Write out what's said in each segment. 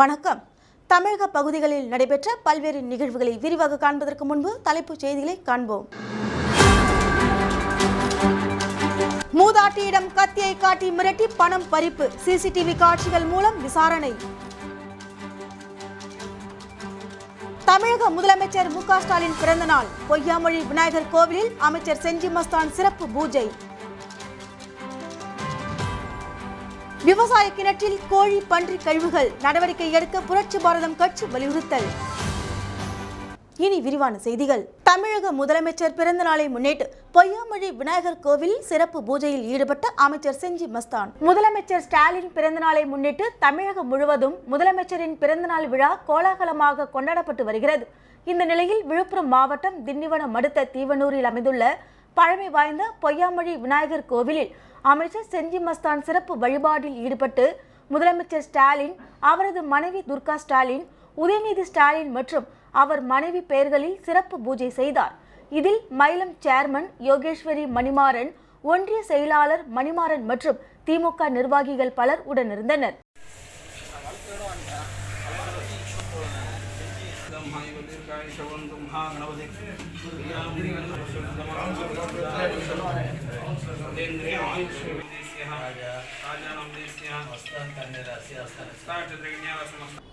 வணக்கம். தமிழக பகுதிகளில் நடைபெற்ற பல்வேறு நிகழ்வுகளை விரிவாக காண்பதற்கு முன்பு தலைப்புச் செய்திகளை காண்போம். மூதாட்டியிடம் கத்தியை காட்டி மிரட்டி பணம் பறிப்பு. சிசிடிவி காட்சிகள் மூலம் விசாரணை. தமிழக முதலமைச்சர் மு க ஸ்டாலின் பிறந்தநாள். பொய்யாமொழி விநாயகர் கோவிலில் அமைச்சர் செஞ்சி மஸ்தான் சிறப்பு பூஜை. விவசாய கிணற்றில் கோழி பன்றி கழிவுகள் நடவடிக்கை எடுக்க புரட்சி பாரதம் கட்சி வலியுறுத்தல். இனி விரிவான செய்திகள். தமிழக முதலமைச்சர் பிறந்த நாளை முன்னிட்டு பொய்யாமொழி விநாயகர் கோவிலில் சிறப்பு பூஜையில் ஈடுபட்ட அமைச்சர் செஞ்சி மஸ்தான். முதலமைச்சர் ஸ்டாலின் பிறந்த நாளை முன்னிட்டு தமிழகம் முழுவதும் முதலமைச்சரின் பிறந்தநாள் விழா கோலாகலமாக கொண்டாடப்பட்டு வருகிறது. இந்த நிலையில் விழுப்புரம் மாவட்டம் திண்டிவனம் அடுத்த தீவனூரில் அமைந்துள்ள பழமை வாய்ந்த பொய்யாமொழி விநாயகர் கோவிலில் அமைச்சர் செஞ்சி மஸ்தான் சிறப்பு வழிபாட்டில் ஈடுபட்டு முதலமைச்சர் ஸ்டாலின் அவரது மனைவி துர்கா ஸ்டாலின் உதயநிதி ஸ்டாலின் மற்றும் அவர் மனைவி பெயர்களில் சிறப்பு பூஜை செய்தார். இதில் மயிலம் சேர்மன் யோகேஸ்வரி மணிமாறன் ஒன்றிய செயலாளர் மணிமாறன் மற்றும் திமுக நிர்வாகிகள் பலர் உடனிருந்தனர்.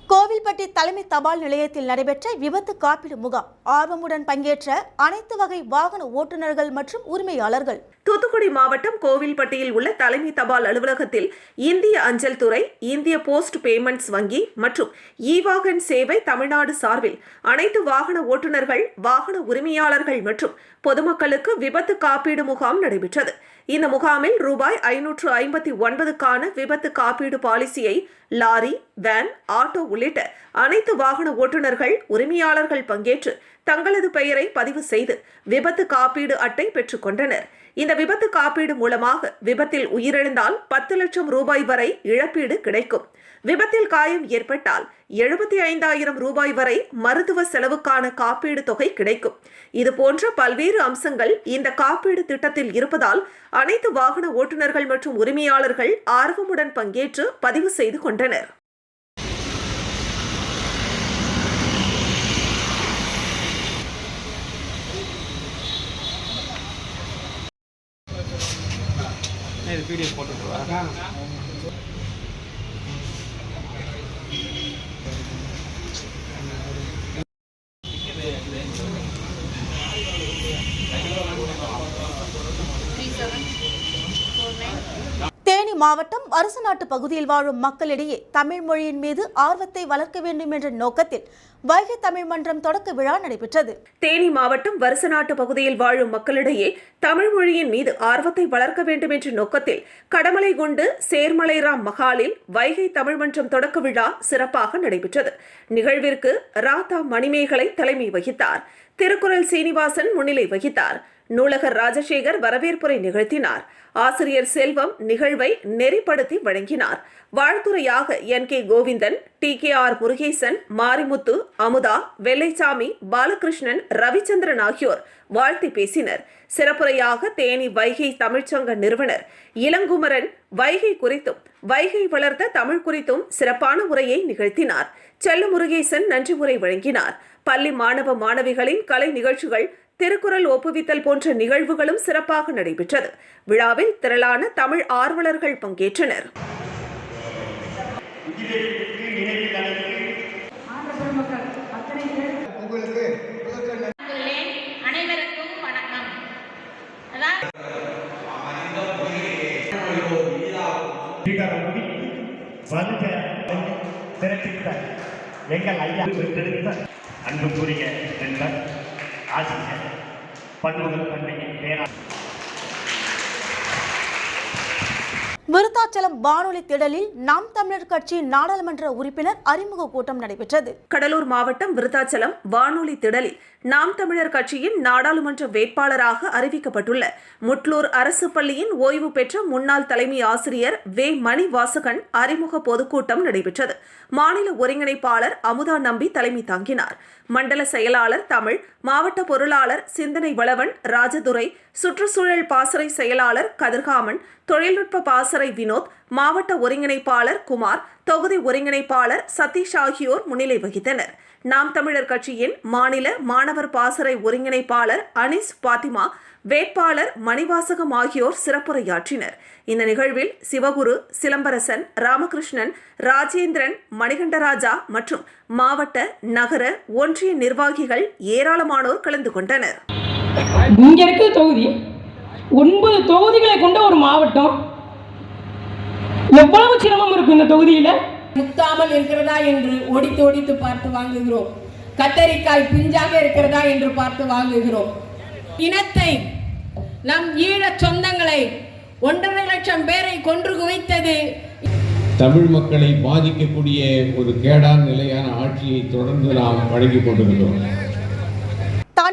கோவில்பட்டி தலைமை தபால் நிலையத்தில் நடைபெற்ற விபத்து காப்பீடு முகாம். ஆர்வமுடன் பங்கேற்ற அனைத்து வகை வாகன ஓட்டுநர்கள் மற்றும் உரிமையாளர்கள். தூத்துக்குடி மாவட்டம் கோவில்பட்டியில் உள்ள தலைமை தபால் அலுவலகத்தில் இந்திய அஞ்சல் துறை இந்திய போஸ்ட் பேமெண்ட்ஸ் வங்கி மற்றும் இ வாகன் சேவை தமிழ்நாடு சார்பில் அனைத்து வாகன ஓட்டுநர்கள் வாகன உரிமையாளர்கள் மற்றும் பொதுமக்களுக்கு விபத்து காப்பீடு முகாம் நடைபெற்றது. இந்த முகாமில் ரூபாய் ஐநூற்று ஐம்பத்தி ஒன்பதுக்கான விபத்து காப்பீடு பாலிசியை லாரி வேன் ஆட்டோ உள்ளிட்ட அனைத்து வாகன ஓட்டுநர்கள் உரிமையாளர்கள் பங்கேற்று தங்களது பெயரை பதிவு செய்து விபத்து காப்பீடு அட்டை பெற்றுக்கொண்டனர் இந்த விபத்து காப்பீடு மூலமாக விபத்தில் உயிரிழந்தால் பத்து லட்சம் ரூபாய் வரை இழப்பீடு கிடைக்கும். விபத்தில் காயம் ஏற்பட்டால் எழுபத்தி ஐந்தாயிரம் ரூபாய் வரை மருத்துவ செலவுக்கான காப்பீடு தொகை கிடைக்கும். இது போன்ற பல்வேறு அம்சங்கள் இந்த காப்பீடு திட்டத்தில் இருப்பதால் அனைத்து வாகன ஓட்டுநர்கள் மற்றும் உரிமையாளர்கள் ஆர்வமுடன் பங்கேற்று பதிவு செய்து கொண்டனர். இது பிடிஎஃப் போட்டுருவா தேனி மாவட்டம் அரசநாட்டு பகுதியில் வாழும் மக்களிடையே தமிழ் மொழியின் மீது ஆர்வத்தை வளர்க்க வேண்டும் என்ற நோக்கத்தில் வைகை தமிழ் மன்றம் தொடக்க விழா நடைபெற்றது. தேனி மாவட்டம் வருசநாட்டு பகுதியில் வாழும் மக்களிடையே தமிழ் மொழியின் மீது ஆர்வத்தை வளர்க்க வேண்டும் என்ற நோக்கத்தில் கடமலை குண்டு சேர்மலைராம் மகாலில் வைகை தமிழ் மன்றம் தொடக்க விழா சிறப்பாக நடைபெற்றது. நிகழ்விற்கு ராதா மணிமேகலை தலைமை வகித்தார். திருக்குறள் சீனிவாசன் முன்னிலை வகித்தார். நூலகர் ராஜசேகர் வரவேற்புரை நிகழ்த்தினார். ஆசிரியர் செல்வம் நிகழ்வை நெறிப்படுத்தி வழங்கினார். வாழ்த்துறையாக N. K. Govindan T. K. R. Murugesan Marimuthu Amudha Vellaichami Balakrishnan Ravichandran ஆகியோர் வாழ்த்தி பேசினர். சிறப்புரையாக தேனி வைகை தமிழ்ச்சங்க நிறுவனர் இளங்குமரன் வைகை குறித்தும் வைகை வளர்த்த தமிழ் குறித்தும் சிறப்பான உரையை நிகழ்த்தினார். செல்ல முருகேசன் நன்றி உரை வழங்கினார். பள்ளி மாணவ மாணவிகளின் கலை நிகழ்ச்சிகள் திருக்குறள் ஒப்புவித்தல் போன்ற நிகழ்வுகளும் சிறப்பாக நடைபெற்றது. விழாவில் திரளான தமிழ் ஆர்வலர்கள் பங்கேற்றனர். உள்ளேன் திரட்டித்த எங்கள் ஐயா நண்பர் ஆசிரியர் பண்புகள் தன்மையின் பேரா விருத்தாச்சலம் வானொலி திடலில் நாம் தமிழர் கட்சி நாடாளுமன்ற உறுப்பினர் அறிமுக கூட்டம் நடைபெற்றது. கடலூர் மாவட்டம் விருத்தாச்சலம் வானொலி திடலில் நாம் தமிழர் கட்சியின் நாடாளுமன்ற வேட்பாளராக அறிவிக்கப்பட்டுள்ள முட்லூர் அரசு பள்ளியின் ஓய்வு பெற்ற முன்னாள் தலைமை ஆசிரியர் வே. மணி வாசகன் அறிமுக பொதுக்கூட்டம் நடைபெற்றது. மாநில ஒருங்கிணைப்பாளர் அமுதா நம்பி தலைமை தாங்கினார். மண்டல செயலாளர் தமிழ் மாவட்ட பொருளாளர் சிந்தனை வளவன் ராஜதுரை சுற்றுச்சூழல் பாசறை செயலாளர் கதிர்காமன் தொழில்நுட்ப பாசறை வினோத் மாவட்ட ஒருங்கிணைப்பாளர் குமார் தொகுதி ஒருங்கிணைப்பாளர் சதீஷ் ஆகியோர் முன்னிலை வகித்தனர். நாம் தமிழர் கட்சியின் மாநில மாணவர் பாசறை ஒருங்கிணைப்பாளர் அனிஸ் பாத்திமா வேட்பாளர் மணிவாசகம் ஆகியோர் சிறப்புரையாற்றினர். இந்த நிகழ்வில் சிவகுரு சிலம்பரசன் ராமகிருஷ்ணன் ராஜேந்திரன் மணிகண்டராஜா மற்றும் மாவட்ட நகர ஒன்றிய நிர்வாகிகள் ஏராளமானோர் கலந்து கொண்டனர். இங்க இருக்கிற தொகுதி ஒன்பது தொகுதிகளை கொண்ட ஒரு மாவட்டம். எவ்வளவு சிரமம் இருக்கும் இந்த தொகுதியில? முத்தாமல் இருக்கிறதா என்று ஒடித்து ஒடித்து பார்த்து வாங்குகிறோம். கத்தரிக்காய் பிஞ்சாக இருக்கிறதா என்று பார்த்து வாங்குகிறோம். இனத்தை நம் ஈழச் சொந்தங்களை ஒன்றரை லட்சம் பேரை கொன்று குவித்தது. தமிழ் மக்களை பாதிக்கக்கூடிய ஒரு கேடான நிலையான ஆட்சியை தொடர்ந்து நாம் வழங்கிக் கொண்டிருக்கிறோம்.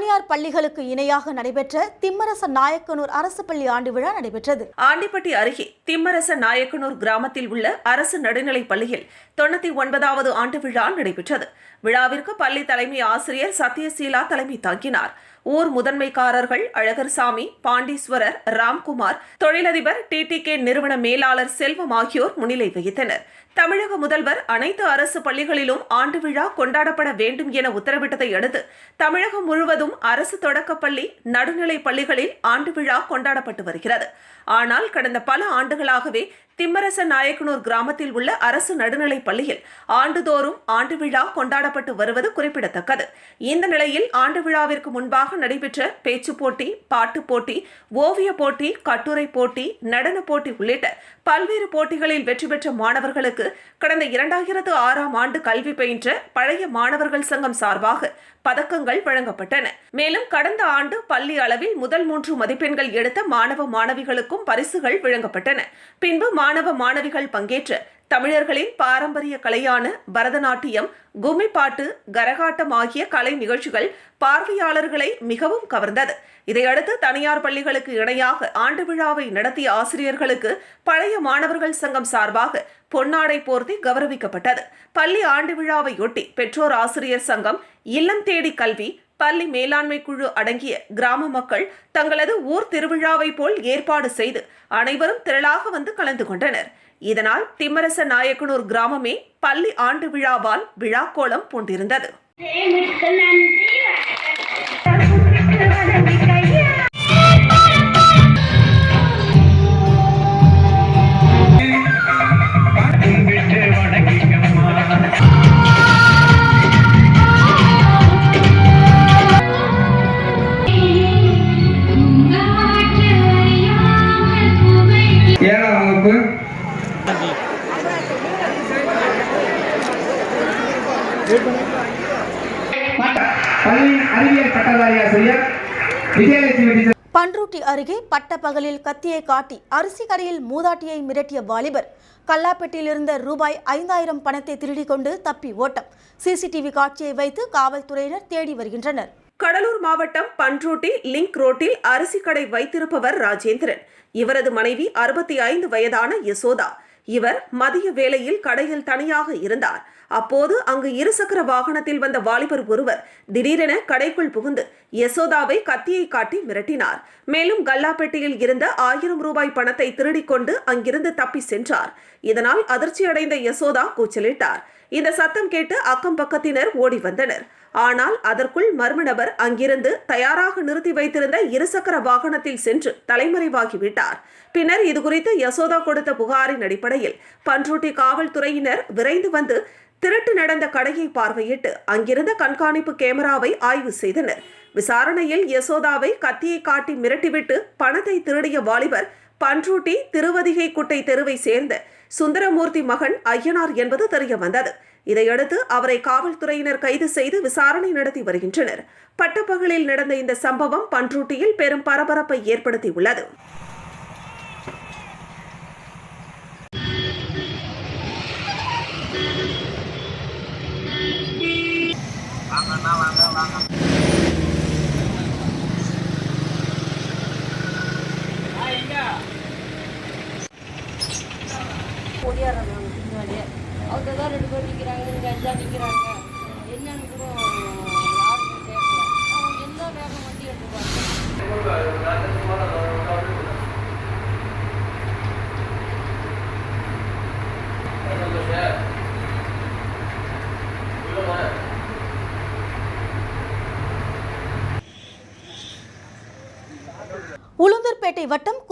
தனியார் பள்ளிகளுக்கு இணையாக நடைபெற்ற திம்மரச நாயக்கனூர் அரசு பள்ளி ஆண்டு விழா நடைபெற்றது. ஆண்டிப்பட்டி அருகே திம்மரச நாயக்கனூர் கிராமத்தில் உள்ள அரசு நடுநிலைப் பள்ளியில் தொண்ணூத்தி ஒன்பதாவது ஆண்டு விழா நடைபெற்றது. விழாவிற்கு பள்ளி தலைமை ஆசிரியர் சத்யசீலா தலைமை தாங்கினார். ஊர் முதன்மைக்காரர்கள் அழகர்சாமி பாண்டீஸ்வரர் ராம்குமார் தொழிலதிபர் டி டி கே நிறுவன மேலாளர் செல்வம் ஆகியோர் முன்னிலை வகித்தனர். தமிழக முதல்வர் அனைத்து அரசு பள்ளிகளிலும் ஆண்டு விழா கொண்டாடப்பட வேண்டும் என உத்தரவிட்டதை அடுத்து தமிழகம் முழுவதும் அரசு தொடக்கப்பள்ளி நடுநிலை பள்ளிகளில் ஆண்டு விழா கொண்டாடப்பட்டு வருகிறது. ஆனால் கடந்த பல ஆண்டுகளாகவே திம்மரச நாயக்கனூர் கிராமத்தில் உள்ள அரசு நடுநிலைப் பள்ளியில் ஆண்டுதோறும் ஆண்டு விழா கொண்டாடப்பட்டு வருவது குறிப்பிடத்தக்கது. இந்த நிலையில் ஆண்டு விழாவிற்கு முன்பாக நடைபெற்ற பேச்சு போட்டி பாட்டுப் போட்டி ஓவியப் போட்டி கட்டுரை போட்டி நடன போட்டி உள்ளிட்ட பல்வேறு போட்டிகளில் வெற்றி பெற்ற மாணவர்களுக்கு கடந்த இரண்டாயிரத்து ஆறாம் ஆண்டு கல்வி பயின்ற பழைய மாணவர்கள் சங்கம் சார்பாக பதக்கங்கள் வழங்கப்பட்டன. மேலும் கடந்த ஆண்டு பள்ளி அளவில் முதல் மூன்று மதிப்பெண்கள் எடுத்த மாணவ மாணவிகளுக்கும் பரிசுகள் வழங்கப்பட்டன. பின்பு மாணவ மாணவிகள் பங்கேற்ற தமிழர்களின் பாரம்பரிய கலையான பரதநாட்டியம் கும்மிப்பாட்டு கரகாட்டம் ஆகிய கலை நிகழ்ச்சிகள் பார்வையாளர்களை மிகவும் கவர்ந்தது. இதையடுத்து தனியார் பள்ளிகளுக்கு இணையாக ஆண்டு விழாவை நடத்திய ஆசிரியர்களுக்கு பழைய மாணவர்கள் சங்கம் சார்பாக பொன்னாடை போர்த்தி கௌரவிக்கப்பட்டது. பள்ளி ஆண்டு விழாவையொட்டி பெற்றோர் ஆசிரியர் சங்கம் இல்லம் தேடி கல்வி பள்ளி மேலாண்மை குழு அடங்கிய கிராம மக்கள் தங்களது ஊர் திருவிழாவை போல் ஏற்பாடு செய்து அனைவரும் திரளாக வந்து கலந்து கொண்டனர். இதனால் திம்மரச நாயக்கனூர் கிராமமே பள்ளி ஆண்டு விழாவால் விழாக்கோலம் பூண்டிருந்தது. பள்ளியின் அறிவியல் பட்டதாரி ஆசிரியர் விஜயலட்சுமி பன்ருட்டி அருகே பட்டப்பகலில் கத்தியை காட்டி அரிசி கடையில் மூதாட்டியை மிரட்டிய வாலிபர். கல்லாப்பெட்டியில் இருந்த ரூபாய் ஐந்தாயிரம் பணத்தை திருடிக்கொண்டு தப்பி ஓட்டம். சிசிடிவி காட்சியை வைத்து காவல்துறையினர் தேடி வருகின்றனர். கடலூர் மாவட்டம் பன்ருட்டி லிங்க் ரோட்டில் அரிசி கடை வைத்திருப்பவர் ராஜேந்திரன். இவரது மனைவி அறுபத்தி ஐந்து வயதான யசோதா. இவர் மதிய வேளையில் கடையில் தனியாக இருந்தார். அப்போது அங்கு இருசக்கர வாகனத்தில் வந்த வாலிபர் ஒருவர் திடீரென கடைக்குள் புகுந்து யசோதாவை கத்தியை காட்டி மிரட்டினார். மேலும் கல்லாப்பேட்டையில் இருந்த ஆயிரம் ரூபாய் பணத்தை திருடிக்கொண்டு அங்கிருந்து தப்பி சென்றார். இதனால் அதிர்ச்சியடைந்த யசோதா கூச்சலிட்டார். இந்த சத்தம் கேட்டு அக்கம் பக்கத்தினர் ஓடி வந்தனர். ஆனால் அதற்குள் மர்ம நபர் அங்கிருந்து தயாராக நிறுத்தி வைத்திருந்த இருசக்கர வாகனத்தில் சென்று தலைமறைவாகிவிட்டார். பின்னர் இதுகுறித்து யசோதா கொடுத்த புகாரின் அடிப்படையில் பன்ருட்டி காவல்துறையினர் விரைந்து வந்து திருட்டு நடந்த கடையை பார்வையிட்டு அங்கிருந்த கண்காணிப்பு கேமராவை ஆய்வு செய்தனர். விசாரணையில் யசோதாவை கத்தியை காட்டி மிரட்டிவிட்டு பணத்தை திருடிய வாலிபர் பன்ருட்டி திருவதிகை குட்டை தெருவை சேர்ந்த சுந்தரமூர்த்தி மகன் ஐயனார் என்பது தெரிய வந்தது இதையடுத்து அவரை காவல்துறையினர் கைது செய்து விசாரணை நடத்தி வருகின்றனர். பட்டப்பகலில் நடந்த இந்த சம்பவம் பன்ருட்டியில் பெரும் பரபரப்பை ஏற்படுத்தியுள்ளது. đó là đó là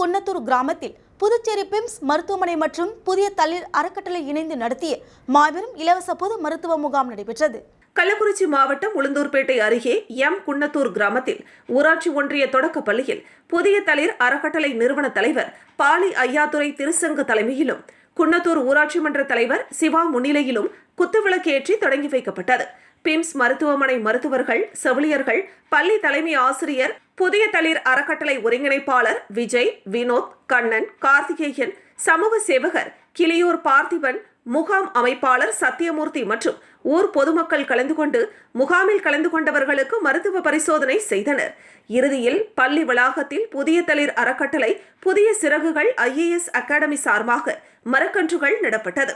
குன்னத்தூர் கிராமத்தில் புதுச்சேரி பிம்ஸ் மருத்துவமனை மற்றும் புதிய தளிர் அறக்கட்டளை இணைந்து நடத்திய மாபெரும் இலவச பொது மருத்துவ முகாம் நடைபெற்றது. கள்ளக்குறிச்சி மாவட்டம் உளுந்தூர்பேட்டை அருகே எம் குன்னத்தூர் கிராமத்தில் ஊராட்சி ஒன்றிய தொடக்கப் பள்ளியில் புதிய தளிர் அறக்கட்டளை நிறுவன தலைவர் பாலி ஐயாதுரை திருசங்கு தலைமையிலும் குன்னத்தூர் ஊராட்சி மன்ற தலைவர் சிவா முன்னிலையிலும் குத்துவிளக்கேற்றி தொடங்கி வைக்கப்பட்டது. பிம்ஸ் மருத்துவமனை மருத்துவர்கள் செவிலியர்கள் பள்ளி தலைமை ஆசிரியர் புதிய தளிர் அறக்கட்டளை ஒருங்கிணைப்பாளர் விஜய் வினோத் கண்ணன் கார்த்திகேயன் சமூக சேவகர் கிளியூர் பார்த்திபன் முகாம் அமைப்பாளர் சத்தியமூர்த்தி மற்றும் ஊர் பொதுமக்கள் கலந்து கொண்டு முகாமில் கலந்து கொண்டவர்களுக்கு மருத்துவ பரிசோதனை செய்தனர். இறுதியில் பள்ளி வளாகத்தில் புதிய தளிர் அறக்கட்டளை புதிய சிறகுகள் ஐஏஎஸ் அகாடமி சார்பாக மரக்கன்றுகள் நடப்பட்டது.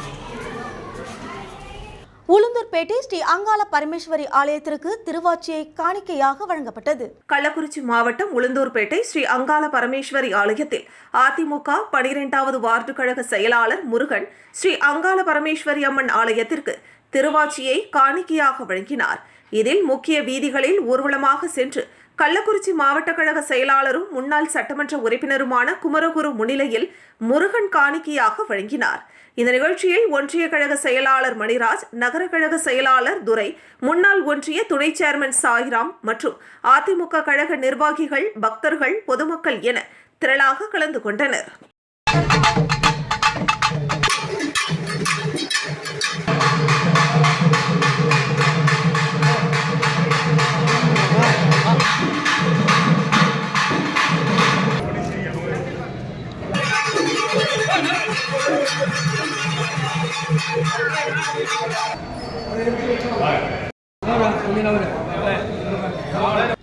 உளுந்தூர்பேட்டை ஸ்ரீ அங்காள பரமேஸ்வரி ஆலயத்திற்கு திருவாச்சியை காணிக்கையாக வழங்கப்பட்டது. கள்ளக்குறிச்சி மாவட்டம் உளுந்தூர்பேட்டை ஸ்ரீ அங்காள பரமேஸ்வரி ஆலயத்தில் அதிமுக பனிரெண்டாவது வார்டு கழக செயலாளர் முருகன் ஸ்ரீ அங்காள பரமேஸ்வரி அம்மன் ஆலயத்திற்கு திருவாச்சியை காணிக்கையாக வழங்கினார். இதில் முக்கிய வீதிகளில் ஊர்வலமாக சென்று கள்ளக்குறிச்சி மாவட்ட கழக செயலாளரும் முன்னாள் சட்டமன்ற உறுப்பினருமான குமரகுரு முன்னிலையில் முருகன் காணிக்கையாக வழங்கினார். இந்த நிகழ்ச்சியில் ஒன்றிய கழக செயலாளர் மணிராஜ் நகர கழக செயலாளர் துரை முன்னாள் ஒன்றிய துணை சேர்மன் சாய்ராம் மற்றும் அதிமுக கழக நிர்வாகிகள் பக்தர்கள் பொதுமக்கள் என திரளாக கலந்து கொண்டனர்.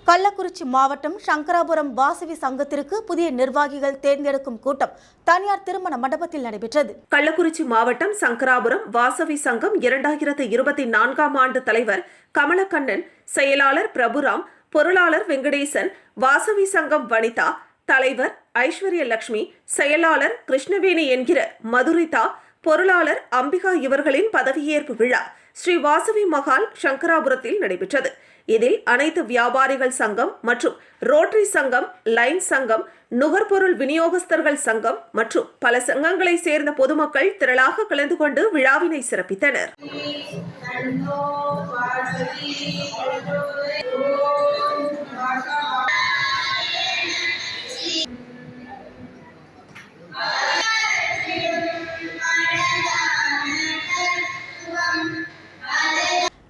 கள்ளக்குறிச்சி மாவட்டம் சங்கராபுரம் வாசவி சங்கத்திற்கு புதிய நிர்வாகிகள் தேர்ந்தெடுக்கும் கூட்டம் தனியார் திருமண மண்டபத்தில் நடைபெற்றது. கள்ளக்குறிச்சி மாவட்டம் சங்கராபுரம் வாசவி சங்கம் இரண்டாயிரத்து இருபத்தி நான்காம் ஆண்டு தலைவர் கமலக்கண்ணன் செயலாளர் பிரபுராம் பொருளாளர் வெங்கடேசன் வாசவி சங்கம் வனிதா தலைவர் ஐஸ்வர்ய லட்சுமி செயலாளர் கிருஷ்ணவேணி என்கிற மதுரிதா பொருளாளர் அம்பிகா இவர்களின் பதவியேற்பு விழா ஸ்ரீ வாசவி மகால் சங்கராபுரத்தில் நடைபெற்றது. இதில் அனைத்து வியாபாரிகள் சங்கம் மற்றும் ரோட்டரி சங்கம் லைன் சங்கம் நுகர்பொருள் விநியோகஸ்தர்கள் சங்கம் மற்றும் பல சங்கங்களை சேர்ந்த பொதுமக்கள் திரளாக கலந்து கொண்டு விழாவினை சிறப்பித்தனர்.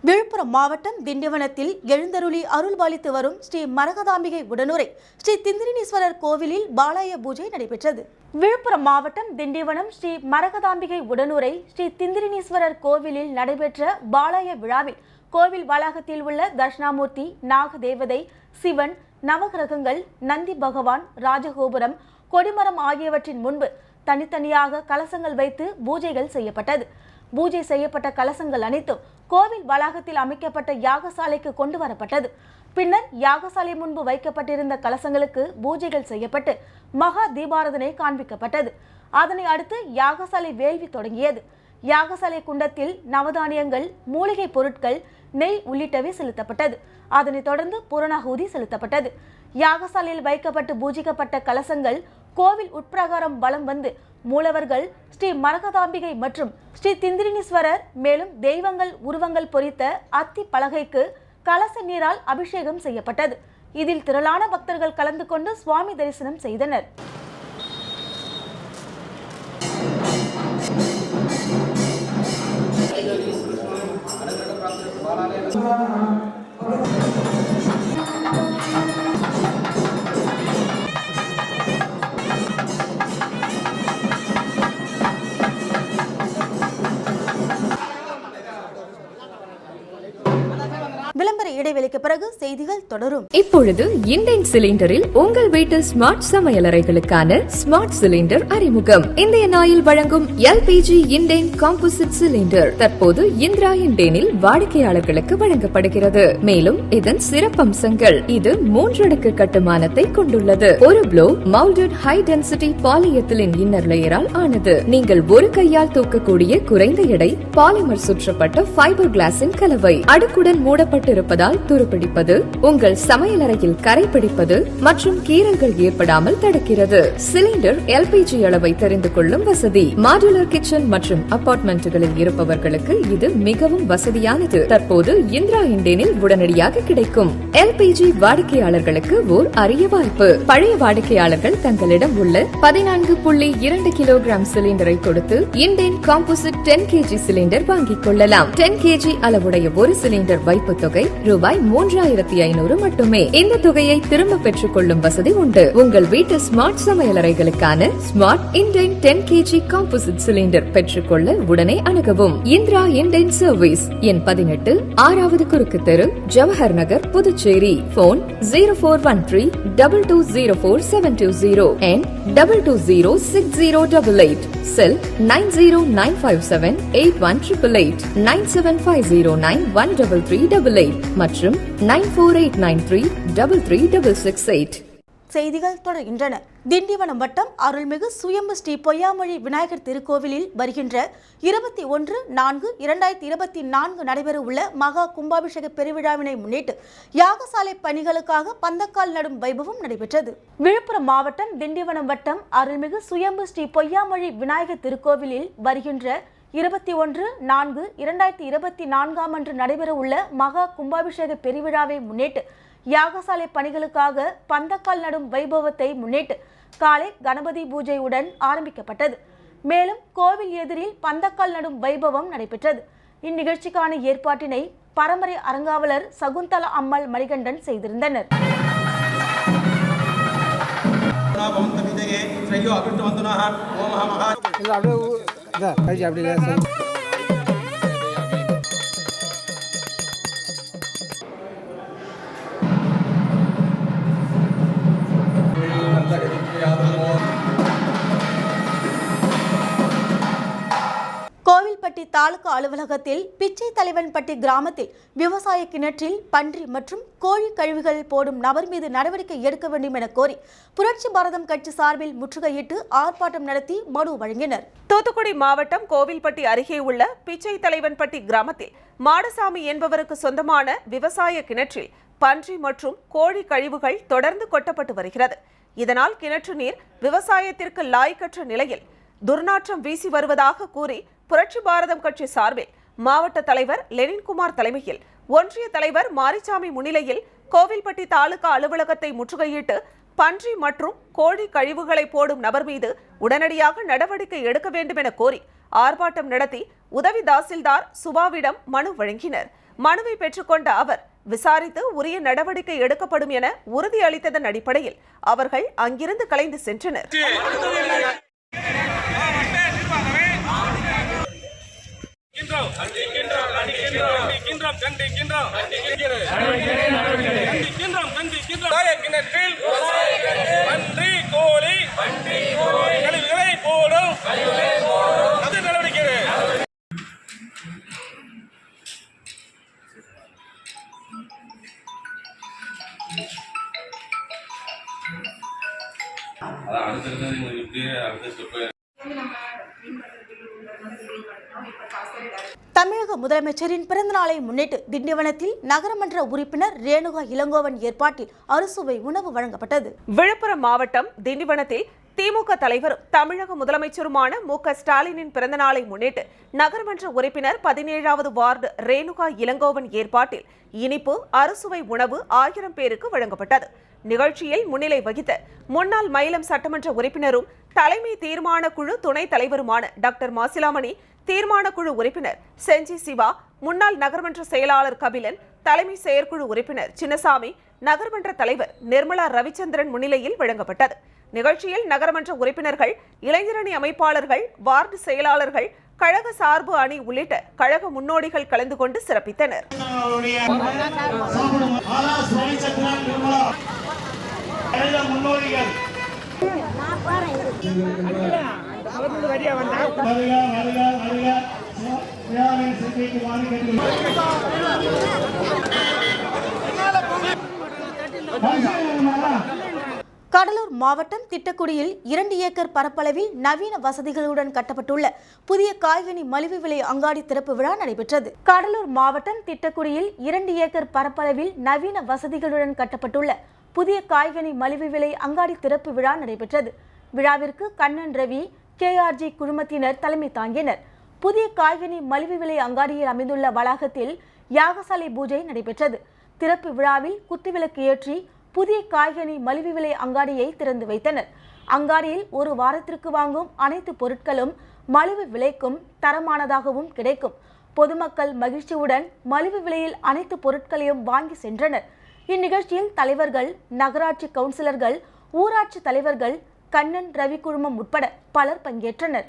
விழுப்புரம் மாவட்டம் திண்டிவனத்தில் எழுந்தருளி அருள்பாலித்து வரும் ஸ்ரீ மரகதாம்பிகை உடனுரை ஸ்ரீ திந்திரினீஸ்வரர் கோவிலில் பாலாய பூஜை நடைபெற்றது. விழுப்புரம் மாவட்டம் திண்டிவனம் ஸ்ரீ மரகதாம்பிகை உடனுரை ஸ்ரீ திந்திரினீஸ்வரர் கோவிலில் நடைபெற்ற பாலாய விழாவில் கோவில் வளாகத்தில் உள்ள தட்சிணாமூர்த்தி நாக தேவதை சிவன் நவகிரகங்கள் நந்தி பகவான் ராஜகோபுரம் கொடிமரம் ஆகியவற்றின் முன்பு தனித்தனியாக கலசங்கள் வைத்து பூஜைகள் செய்யப்பட்டது. பூஜை செய்யப்பட்ட கலசங்கள் அனைத்தும் கோவில் வளாகத்தில் அமைக்கப்பட்ட யாகசாலைக்கு கொண்டு வரப்பட்டது பின்னர் யாகசாலை முன்பு வைக்கப்பட்டிருந்த கலசங்களுக்கு பூஜைகள் செய்யப்பட்டு மகா தீபாரதனை காண்பிக்கப்பட்டது. அதனை அடுத்து யாகசாலை வேள்வி தொடங்கியது. யாகசாலை குண்டத்தில் நவதானியங்கள் மூலிகை பொருட்கள் நெய் உள்ளிட்டவை செலுத்தப்பட்டது. அதனைத் தொடர்ந்து புறநாகூதி செலுத்தப்பட்டது. யாகசாலையில் வைக்கப்பட்டு பூஜிக்கப்பட்ட கலசங்கள் கோவில் உட்பிரகாரம் வலம் வந்து மூலவர்கள் ஸ்ரீ மரகதாம்பிகை மற்றும் ஸ்ரீ திந்திரினீஸ்வரர் மேலும் தெய்வங்கள் உருவங்கள் பொறித்த அத்தி பலகைக்கு கலச நீரால் அபிஷேகம் செய்யப்பட்டது இதில் திரளான பக்தர்கள் கலந்து கொண்டு சுவாமி தரிசனம் செய்தனர் Thank you. இடைவெளிக்கு பிறகு செய்திகள் தொடரும். இப்பொழுது இந்தியன் சிலிண்டரில் உங்கள் வீட்டு ஸ்மார்ட் சமையலறைகளுக்கான ஸ்மார்ட் சிலிண்டர் அறிமுகம். இந்திய நாயில் வழங்கும் எல்பிஜி இண்டேன் காம்போசிட் சிலிண்டர் தற்போது இந்திரா இண்டேனில் வாடிக்கையாளர்களுக்கு வழங்கப்படுகிறது. மேலும் இதன் சிறப்பம்சங்கள் இது மூன்றடுக்கு கட்டுமானத்தை கொண்டுள்ளது. ஒரு blow moulded high density பாலியத்திலின் inner லேயரால் ஆனது. நீங்கள் ஒரு கையால் தூக்கக்கூடிய குறைந்த எடை பாலிமர் சுற்றப்பட்ட ஃபைபர் கிளாஸின் கலவை. அடுக்குடன் மூடப்பட்டிருப்பதால் துருப்பிடிப்பது உங்கள் சமையலறையில் கரை பிடிப்பது மற்றும் கீறல்கள் ஏற்படாமல் தடுக்கிறது. சிலிண்டர் எல்பிஜி அளவை தெரிந்து கொள்ளும் வசதி. மாடுலர் கிச்சன் மற்றும் அபார்ட்மெண்ட்டுகளில் இருப்பவர்களுக்கு இது மிகவும் வசதியானது. தற்போது இந்திரா இண்டேனில் உடனடியாக கிடைக்கும். எல்பிஜி வாடிக்கையாளர்களுக்கு ஓர் அரிய வாய்ப்பு. பழைய வாடிக்கையாளர்கள் தங்களிடம் உள்ள பதினான்கு புள்ளி இரண்டு கிலோகிராம் சிலிண்டரை கொடுத்து Indane composite ten KG cylinder வாங்கிக் கொள்ளலாம். டென் கேஜி அளவுடைய ஒரு சிலிண்டர் வைப்பு தொகை ரூபாய் மூன்றாயிரத்தி ஐநூறு மட்டுமே. இந்த தொகையை திரும்ப பெற்றுக் கொள்ளும் வசதி உண்டு. உங்கள் வீட்டு smart சமையலறைகளுக்கான smart Indane ten KG composite cylinder பெற்றுக்கொள்ள உடனே அணுகவும். இந்திரா இண்டேன் சர்வீஸ் என் பதினெட்டு ஆறாவது குறுக்கு தெரு Jawahar Nagar Puducherry. Phone zero four one three double two zero four seven two zero and double two zero six zero double eight. Cell nine zero nine five seven eight one triple eight. Nine seven five zero nine one double three double eight. மற்றும் nine four eight nine three double three double six eight. செய்திகள் தொடர்கின்றன. திண்டிவனம் வட்டம் அருள்மிகு சுயம்பு ஸ்ரீ பொய்யாமொழி விநாயகர் திருக்கோவிலில் வருகின்ற இருபத்தி ஒன்று நான்கு இரண்டாயிரத்தி இருபத்தி நான்கு நடைபெறவுள்ள மகா கும்பாபிஷேக பெருவிழாவினை முன்னிட்டு யாகசாலை பணிகளுக்காக பந்தக்கால் நடும் வைபவம் நடைபெற்றது. விழுப்புரம் மாவட்டம் திண்டிவனம் வட்டம் அருள்மிகு சுயம்பு ஸ்ரீ பொய்யாமொழி விநாயகர் திருக்கோவிலில் வருகின்ற இருபத்தி ஒன்று நான்கு இரண்டாயிரத்தி இருபத்தி நான்காம் அன்று நடைபெறவுள்ள மகா கும்பாபிஷேக பெருவிழாவை முன்னிட்டு யாகசாலை பணிகளுக்காக பந்தக்கால் நடும் வைபவத்தை முன்னிட்டு காலை கணபதி பூஜையுடன் ஆரம்பிக்கப்பட்டது. மேலும் கோவில் எதிரில் பந்தக்கால் நடும் வைபவம் நடைபெற்றது. இந்நிகழ்ச்சிக்கான ஏற்பாட்டினை பரம்பரை அரங்காவலர் சகுந்தலா அம்மல் மணிகண்டன் செய்திருந்தனர். கோவில்பட்டி தாலுகா அலுவலகத்தில் பிச்சை தலைவன்பட்டி கிராமத்தில் விவசாய கிணற்றில் பன்றி மற்றும் கோழி கழிவுகள் போடும் நபர் மீது நடவடிக்கை எடுக்க வேண்டும் என கோரி புரட்சி பாரதம் கட்சி சார்பில் முற்றுகையிட்டு ஆர்ப்பாட்டம் நடத்தி மனு வழங்கினர். தூத்துக்குடி மாவட்டம் கோவில்பட்டி அருகே உள்ள பிச்சை தலைவன்பட்டி கிராமத்தில் மாடசாமி என்பவருக்கு சொந்தமான விவசாய கிணற்றில் பன்றி மற்றும் கோழி கழிவுகள் தொடர்ந்து கொட்டப்பட்டு வருகிறது. இதனால் கிணற்று நீர் விவசாயத்திற்கு லாய்க்கற்ற நிலையில் துர்நாற்றம் வீசி வருவதாக கூறி புரட்சி பாரதம் கட்சி சார்பில் மாவட்ட தலைவர் லெனின்குமார் தலைமையில் ஒன்றிய தலைவர் மாரிசாமி முன்னிலையில் கோவில்பட்டி தாலுகா அலுவலகத்தை முற்றுகையிட்டு பன்றி மற்றும் கோழி கழிவுகளை போடும் நபர் மீது உடனடியாக நடவடிக்கை எடுக்க வேண்டும் என கோரி ஆர்ப்பாட்டம் நடத்தி உதவி தாசில்தார் சுபாவிடம் மனு வழங்கினர். மனுவை பெற்றுக்கொண்ட அவர் விசாரித்து உரிய நடவடிக்கை எடுக்கப்படும் என உறுதியளித்ததன் அடிப்படையில் அவர்கள் அங்கிருந்து கலைந்து சென்றனர். கிணற்றில் பன்றி கோழி கழிவுகளை போடும். முதலமைச்சரின் பிறந்தநாளை முன்னிட்டு திண்டிவனத்தில் நகரமன்ற உறுப்பினர் ரேணுகா இளங்கோவன் ஏற்பாட்டில் அறுசுவை உணவு வழங்கப்பட்டது. விழுப்புரம் மாவட்டம் திண்டிவனத்தில் திமுக தலைவரும் தமிழக முதலமைச்சருமான மு க ஸ்டாலினின் பிறந்தநாளை முன்னிட்டு நகர்மன்ற உறுப்பினர் பதினேழாவது வார்டு ரேணுகா இளங்கோவன் ஏற்பாட்டில் இனிப்பு அறுசுவை உணவு ஆயிரம் பேருக்கு வழங்கப்பட்டது. நிகழ்ச்சியில் முன்னிலை வகித்த முன்னாள் மயிலம் சட்டமன்ற உறுப்பினரும் தலைமை தீர்மான குழு துணைத் தலைவருமான டாக்டர் மாசிலாமணி தீர்மான குழு உறுப்பினர் செஞ்சி சிவா முன்னாள் நகர்மன்ற செயலாளர் கபிலன் தலைமை செயற்குழு உறுப்பினர் சின்னசாமி நகர்மன்ற தலைவர் நிர்மலா ரவிச்சந்திரன் முன்னிலையில் வழங்கப்பட்டது. நிகழ்ச்சியில் நகரமன்ற உறுப்பினர்கள் இளைஞரணி அமைப்பாளர்கள் வார்டு செயலாளர்கள் கழக சார்பு அணி உள்ளிட்ட கழக முன்னோடிகள் கலந்து கொண்டு சிறப்பித்தனர். முன்னோடிகள் வருக வருக வருக விழாவின் சிந்தைக்கு கடலூர் மாவட்டம் திட்டக்குடியில் இரண்டு ஏக்கர் பரப்பளவில் நவீன வசதிகளுடன் கட்டப்பட்டுள்ள புதிய காய்கனி மலிவு விலை அங்காடி திறப்பு விழா நடைபெற்றது. கடலூர் மாவட்டம் திட்டக்குடியில் இரண்டு ஏக்கர் பரப்பளவில் நவீன வசதிகளுடன் கட்டப்பட்டுள்ள புதிய காய்கனி மலிவு விலை அங்காடி திறப்பு விழா நடைபெற்றது. விழாவிற்கு கண்ணன் ரவி கேஆர்ஜி குழுமத்தினர் தலைமை தாங்கினர். புதிய காய்கனி மலிவு விலை அங்காடியில் அமைந்துள்ள வளாகத்தில் யாகசாலை பூஜை நடைபெற்றது. திறப்பு விழாவில் குத்துவிளக்கு ஏற்றி புதிய காய்கனி மலிவு விலை அங்காடியை திறந்து வைத்தனர். அங்காடியில் ஒரு வாரத்திற்கு வாங்கும் அனைத்து பொருட்களும் மலிவு விலைக்கும் தரமானதாகவும் கிடைக்கும். பொதுமக்கள் மகிழ்ச்சியுடன் மலிவு விலையில் அனைத்து பொருட்களையும் வாங்கி சென்றனர். இந்நிகழ்ச்சியில் தலைவர்கள் நகராட்சி கவுன்சிலர்கள் ஊராட்சி தலைவர்கள் கண்ணன் ரவி குழுமம் உட்பட பலர் பங்கேற்றனர்.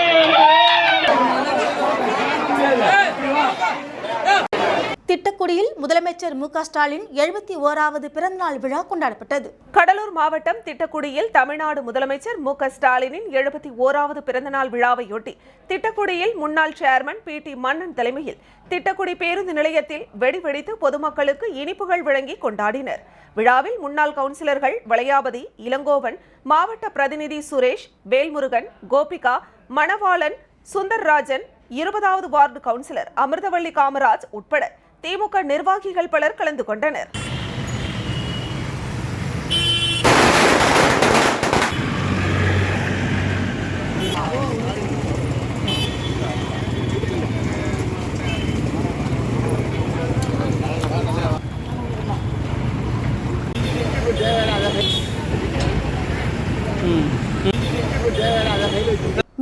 திட்டக்குடியில் முதலமைச்சர் மு க ஸ்டாலின் எழுபத்தி ஓராவது பிறந்தநாள் விழா கொண்டாடப்பட்டது. கடலூர் மாவட்டம் திட்டக்குடியில் தமிழ்நாடு முதலமைச்சர் மு க ஸ்டாலினின் எழுபத்தி ஓராவது பிறந்தநாள் விழாவையொட்டி திட்டக்குடியில் முன்னாள் சேர்மன் பி டி மன்னன் தலைமையில் திட்டக்குடி பேருந்து நிலையத்தில் வெடி வெடித்து பொதுமக்களுக்கு இனிப்புகள் வழங்கி கொண்டாடினர். விழாவில் முன்னாள் கவுன்சிலர்கள் வளையாபதி இளங்கோவன் மாவட்ட பிரதிநிதி சுரேஷ் வேல்முருகன் கோபிகா மணவாளன் சுந்தர்ராஜன் இருபதாவது வார்டு கவுன்சிலர் அமிர்தவள்ளி காமராஜ் உட்பட திமுக நிர்வாகிகள் பலர் கலந்து கொண்டனர்.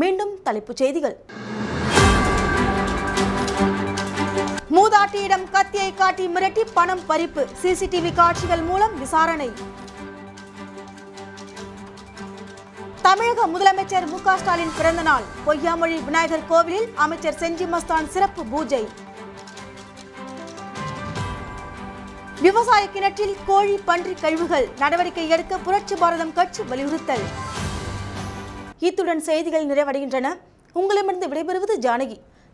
மீண்டும் தலைப்புச் செய்திகள். மூதாட்டியிடம் கத்தியை காட்டி மிரட்டி பணம் பறிப்பு. சிசிடிவி காட்சிகள் மூலம் விசாரணை. தமிழக முதலமைச்சர் மு க ஸ்டாலின் பிறந்த நாள். பொய்யாமொழி விநாயகர் கோவிலில் அமைச்சர் செஞ்சி மஸ்தான் சிறப்பு பூஜை. விவசாய கிணற்றில் கோழி பன்றி கழிவுகள். நடவடிக்கை எடுக்க புரட்சி பாரதம் கட்சி வலியுறுத்தல். இத்துடன் செய்திகள் நிறைவடைகின்றன. உங்களிடமிருந்து விடைபெறுவது ஜானகி.